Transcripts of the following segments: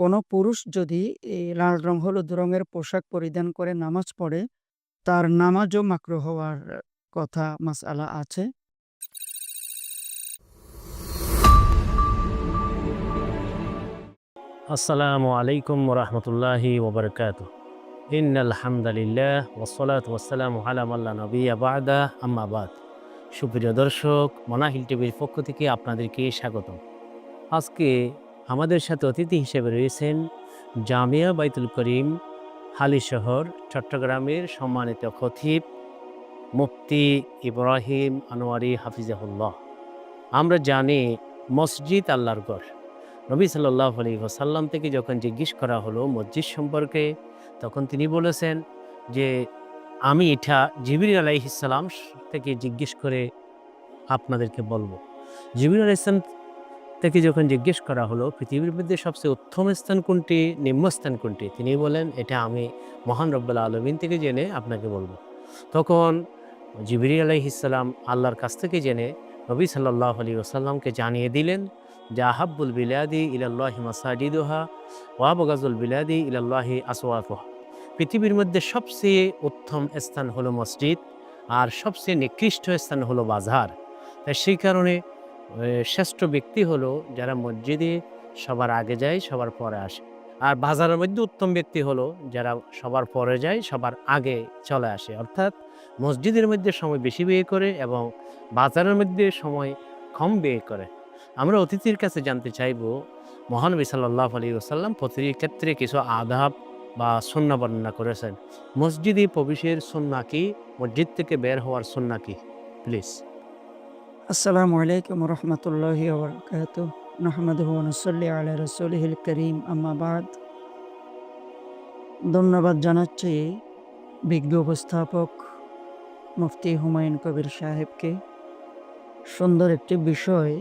কোনো পুরুষ যদি এই লাল রং, হলুদ রঙের পোশাক পরিধান করে নামাজ পড়ে, তার নামাজও মাকরুহ হওয়ার কথা মাসআলা আছে। আসসালামু আলাইকুম ওরহমতুল্লাহি ওবরকাত। ইন আলহামদুলিল্লাহ ওসলাত ওসালাম আলামাল্লা নবিয়া বাদা আম্মাবাদ সুপ্রিয় দর্শক মনাহিল টিভির পক্ষ থেকে আপনাদেরকে স্বাগত আজকে আমাদের সাথে অতিথি হিসেবে রয়েছেন জামিয়া বাইতুল করিম, হালি শহর, চট্টগ্রামের সম্মানিত খতিব মুফতি ইব্রাহিম আনোয়ারি হাফিজাহুল্লাহ। আমরা জানি মসজিদ আল্লাহর গড় নবী সাল্লাহ আলী ওসাল্লাম থেকে যখন জিজ্ঞেস করা হলো মসজিদ সম্পর্কে, তখন তিনি বলেছেন যে, আমি এটা জিবির আলাইহিসাল্লাম থেকে জিজ্ঞেস করে আপনাদেরকে বলব। জিবির আলাইসলাম থেকে যখন জিজ্ঞেস করা হলো, পৃথিবীর মধ্যে সবচেয়ে উত্তম স্থান কোনটি নিম্ন স্থান কোনটি, তিনি বলেন এটা আমি মহান রব্বাল আলমিন থেকে জেনে আপনাকে বলব। তখন জিবির আলাইহিসাল্লাম আল্লাহর কাছ থেকে জেনে নবী সাল্লাহ আলী ওসাল্লামকে জানিয়ে দিলেন যে, আহাব্বুল বিলাদি ইলাল্লাহি মাসাজিদুহা ওয়াবগাজুল বিলাদি ইলাল্লাহি আসওয়াতুহা পৃথিবীর মধ্যে সবচেয়ে উত্তম স্থান হলো মসজিদ আর সবচেয়ে নিকৃষ্ট স্থান হলো বাজার। তাই সেই কারণে শ্রেষ্ঠ ব্যক্তি হলো যারা মসজিদে সবার আগে যায়, সবার পরে আসে। আর বাজারের মধ্যে উত্তম ব্যক্তি হলো যারা সবার পরে যায়, সবার আগে চলে আসে। অর্থাৎ মসজিদের মধ্যে সময় বেশি ব্যয় করে এবং বাজারের মধ্যে সময় কম ব্যয় করে। আমরা অতিথির কাছে জানতে চাইব, মহানবী সাল্লাহ আলী ওসাল্লাম প্রতিটি ক্ষেত্রে কিছু আধাব বা সন্না বর্ণনা করেছেন। মসজিদে প্রবেশের সন্না কি? মসজিদ থেকে বের হওয়ার সন্না কি? প্লিজ। আসসালামু আলাইকুম রহমতুল্লাহি ওবরকাত নাহমাদুহু ওয়া নুসাল্লি আলা করিম, আম্মা বাদ। ধন্যবাদ জানাচ্ছি বিজ্ঞ উপস্থাপক মুফতি হুমায়ুন কবির সাহেবকে। সুন্দর একটি বিষয়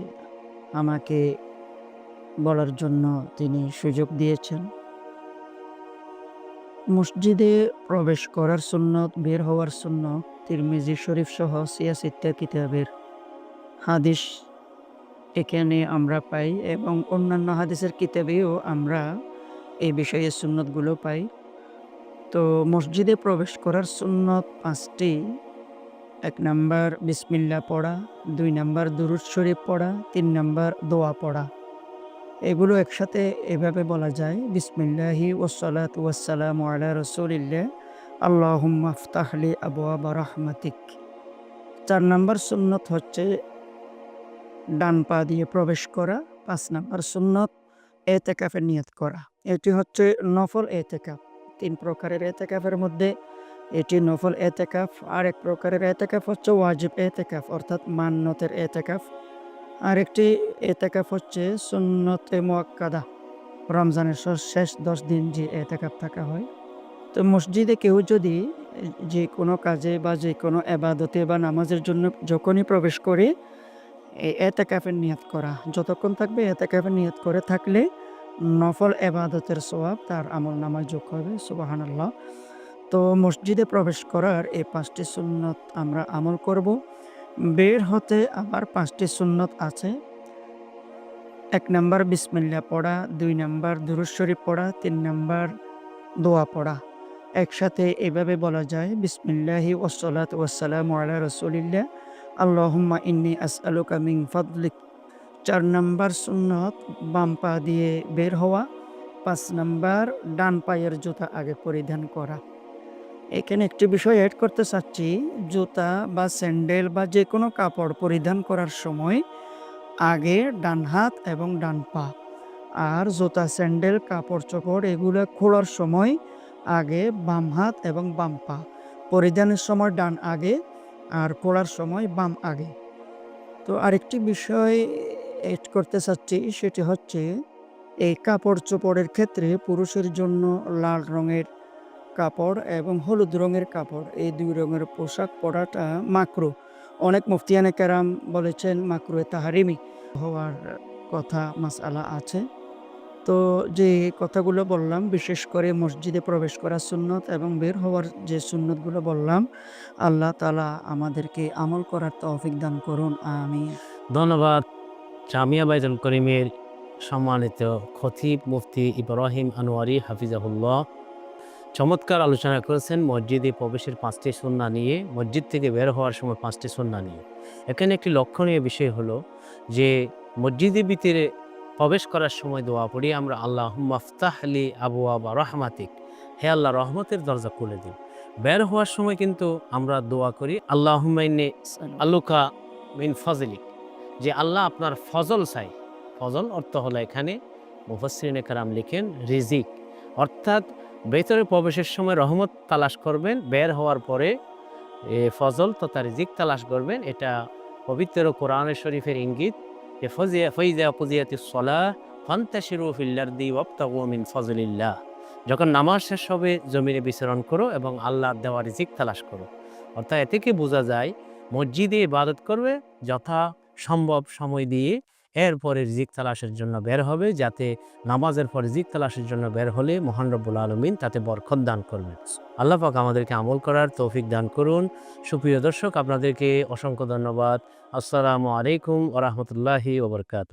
আমাকে বলার জন্য তিনি সুযোগ দিয়েছেন। মসজিদে প্রবেশ করার সুন্নত, বের হওয়ার সুন্নত, তিরমিজি শরীফ সহ সিয়াসিত্তা কিতাবের হাদিস এখানে আমরা পাই এবং অন্যান্য হাদিসের কিতাবেও আমরা এই বিষয়ে সুন্নতগুলো পাই। তো মসজিদে প্রবেশ করার সুন্নত পাঁচটি। এক নাম্বার বিসমিল্লা পড়া, দুই নাম্বার দুরুদ শরীফ পড়া, তিন নাম্বার দোয়া পড়া। এগুলো একসাথে এভাবে বলা যায়, বিসমিল্লাহি ওসলাত ওয়াসালাম আলা রসুলিল্লাহ, আল্লাহুম্মা ফতাহলি আবু আবা রহমাতিক। চার নাম্বার সুন্নত হচ্ছে ডান পা দিয়ে প্রবেশ করা, পাঁচ নাম্বার সুন্নত এতেকাফের নিয়ত করা। এটি হচ্ছে নফল এতেকাফ। তিন প্রকারের এতেকাফের মধ্যে এটি নফল এতেকাফ আর এক প্রকারের এতেকাফ হচ্ছে ওয়াজিব এতেকাফ, অর্থাৎ মান্যতের এতেকাফ। আরেকটি এতেকাফ হচ্ছে সুন্নতে মোয়াক্কাদা। রমজানের শেষ দশ দিন যে এতেকাফ থাকা হয়। তো মসজিদে কেউ যদি যে কোনো কাজে বা যে কোনো এবাদতে বা নামাজের জন্য যখনই প্রবেশ করে এই এতেকাফের নিয়াত করা। যতক্ষণ থাকবে এতেকাফের নিয়াত করে থাকলে নফল এবাদতের সোয়াব তার আমল নামায় যোগ হবে সুবাহান আল্লাহ তো মসজিদে প্রবেশ করার এই পাঁচটি সুন্নত আমরা আমল করব। বের হতে আবার পাঁচটি সুন্নত আছে। এক নাম্বার বিসমিল্লা পড়া, দুই নাম্বার দুরুদ শরীফ পড়া, তিন নাম্বার দোয়া পড়া। একসাথে এভাবে বলা যায়, বিসমিল্লাহি ওসলাত ওয়াসালাম আলা রসুলিল্লাহ। আল্লাহুম্মা ইন্নি আসআলুকা মিন ফাদলিক চার নাম্বার সুন্নত, বাম পা দিয়ে বের হওয়া। পাঁচ নাম্বার, ডান পায়ের জুতা আগে পরিধান করা। এখানে একটি বিষয় অ্যাড করতে চাচ্ছি। জুতা বা স্যান্ডেল বা যে কোনো কাপড় পরিধান করার সময় আগে ডান হাত এবং ডান পা। আর জুতা, স্যান্ডেল, কাপড় চোপড় এগুলো খোলার সময় আগে বাম হাত এবং বাম পা। পরিধানের সময় ডান আগে আর খোলার সময় বাম আগে। তো আরেকটি বিষয় এড করতে চাচ্ছি, সেটি হচ্ছে এই কাপড় চোপড়ের ক্ষেত্রে পুরুষের জন্য লাল রঙের কাপড় এবং হলুদ রঙের কাপড়, এই দুই রঙের পোশাক পরাটা মাকরু। অনেক মুফতিয়ানে কেরাম বলেছেন মাকরুয়ে তাহারিমি হওয়ার কথা মাসআলা আছে। তো যে কথাগুলো বললাম, বিশেষ করে মসজিদে প্রবেশ করা সুন্নত এবং বের হওয়ার যে সুন্নতগুলো বললাম, আল্লাহ তালা আমাদেরকে আমল করার তৌফিক দান করুন আমি ধন্যবাদ। জামিয়া বাইতুল করিমের সম্মানিত খতিব মুফতি ইব্রাহিম আনোয়ারি হাফিজাহুল্লাহ চমৎকার আলোচনা করেছেন মসজিদে প্রবেশের পাঁচটি সন্না নিয়ে, মসজিদ থেকে বের হওয়ার সময় পাঁচটি সন্না নিয়ে। এখানে একটি লক্ষণীয় বিষয় হলো যে, মসজিদের ভিতরে প্রবেশ করার সময় দোয়া পড়ি আমরা আল্লাহ মাফতাহলি আবু আবা রহমাতিক। হে আল্লাহ রহমতের দরজা খুলে দিন। বের হওয়ার সময় কিন্তু আমরা দোয়া করি আল্লাহ আল্লুকা মিন ফজলিক। যে আল্লাহ আপনার ফজল চাই। ফজল অর্থ হলো এখানে মুফাসরিন কারাম লিখেন রিজিক। অর্থাৎ ভেতরে প্রবেশের সময় রহমত তালাশ করবেন বের হওয়ার পরে এ ফজল তথা রিজিক তালাশ করবেন এটা পবিত্র কোরআনের শরীফের ইঙ্গিত। যে ফজিয়া যখন নামাজ শেষ হবে, জমিনে বিচরণ করো এবং আল্লাহর দেওয়া রিজিক তালাশ করো। অর্থাৎ এ থেকে বোঝা যায়? মসজিদে ইবাদত করবে যথা সম্ভব সময় দিয়ে এরপরে রিজিক তালাশের জন্য বের হবে, যাতে নামাজের পর রিজিক তালাশের জন্য বের হলে মহান রব্বুল আলমিন তাতে বরখত দান করবেন। আল্লাহ পাক আমাদেরকে আমল করার তৌফিক দান করুন। সুপ্রিয় দর্শক, আপনাদেরকে অসংখ্য ধন্যবাদ। আসসালামু আলাইকুম ওরহমতুল্লাহি ওবরকাত